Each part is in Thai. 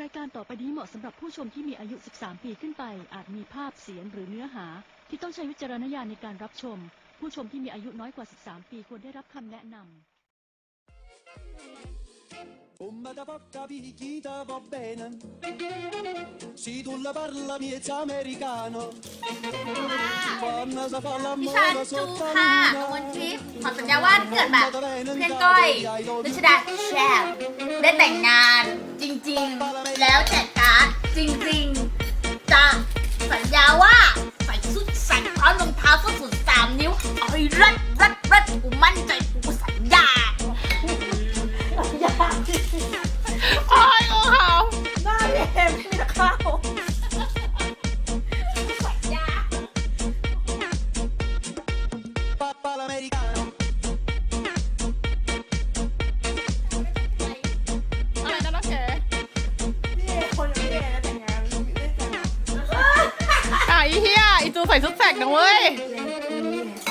รายการต่อไปนี้เหมาะสำหรับผู้ชมที่มีอายุ 13 ปีขึ้นไป อาจมีภาพเสียงหรือเนื้อหา ที่ต้องใช้วิจารณญาณในการรับชม ผู้ชมที่มีอายุน้อยกว่า 13 ปีควรได้รับคำแนะนำ Come da porta picchita va bene Se tu la parla miezza americano Quando si fa ดิฉัน l'amore จู sotto ค่ะ la กมล luna ทิพย์ขอสัญญาว่าถ้าเกิดแบบเพื่อนก้อยรัชดาแชบได้แต่งงานจ ริง ๆ แล้วแจกการ์ดจริง ๆ นะเว้ย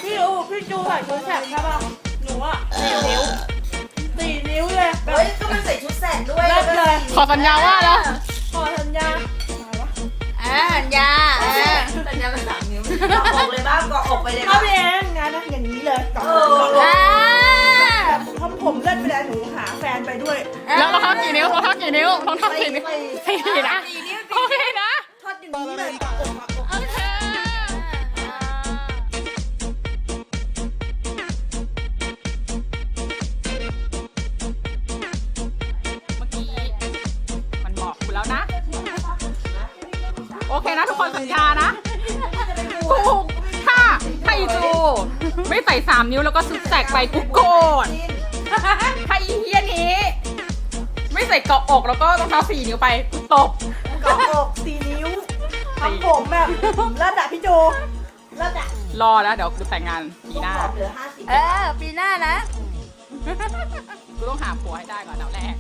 พี่อูพี่จูใส่ชุดแสกใช่ป่ะ หนูอะสี่นิ้วสี่นิ้วเลยแบบเฮ้ยก็มันใส่ชุดแสกด้วยเลิศเลยขอสัญญาว่าแล้วขอสัญญาอะไรวะอ่าสัญญาเออสัญญาเป็นสามนิ้วเกาะอกเลยบ้างเกาะอกไปเลยถ้าบ้างพี่เองงานนะอย่างนี้เลยกับเอออ่าแบบทำผมเลิศไปเลยหนูหาแฟนไปด้วย แล้วรองเท้ากี่นิ้วรองเท้ากี่นิ้วรองเท้ากี่นิ้วไปสี่นะโอเคนะ โอเคนะทุกคนสัญญานะถูกถ้าถ้าอีจูไม่ใส่สามนิ้วแล้วก็ซุดแสกไปกูโกรธถ้าอีเฮียนี้ ไม่ใส่เกาะอกแล้วก็รองเท้าสี่นิ้วไปกูตบกับอกสี่นิ้วทำผมแบบเลิศอะพี่โจเลิศอะรอแล้วเดี๋ยวกูแต่งงานปีหน้าเหลือห้าสิบเออ ปีหน้านะ กูต้องหาผัวให้ได้ก่อนอันดับแรก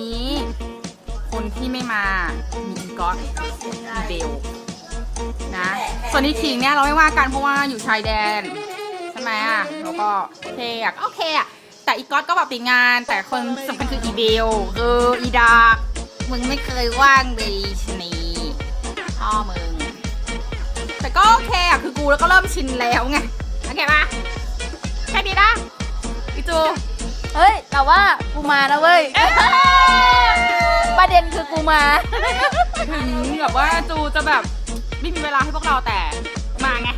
นี้ คนที่ไม่มา มีอีก๊อตอีเบลนะส่วนอีคิงเนี่ยเราไม่ว่ากันเพราะว่าอยู่ชายแดนใช่ไหมอะแล้วก็โอเคอะก็โอเคอะแต่อีก๊อตก็แบบติดงาน แต่คนสำคัญคืออีเบลคืออีดาร์กมึงไม่เคยว่างเลยชนีพ่อมึง แต่ก็โอเคอะคือกูแล้วก็เริ่มชินแล้วไงโอเคปะแค่นี้นะอีจู แต่ว่ากูมานะเว้ย ประเด็นคือกูมา ถึงแบบว่าจูจะแบบไม่มีเวลาให้พวกเราแต่มาไง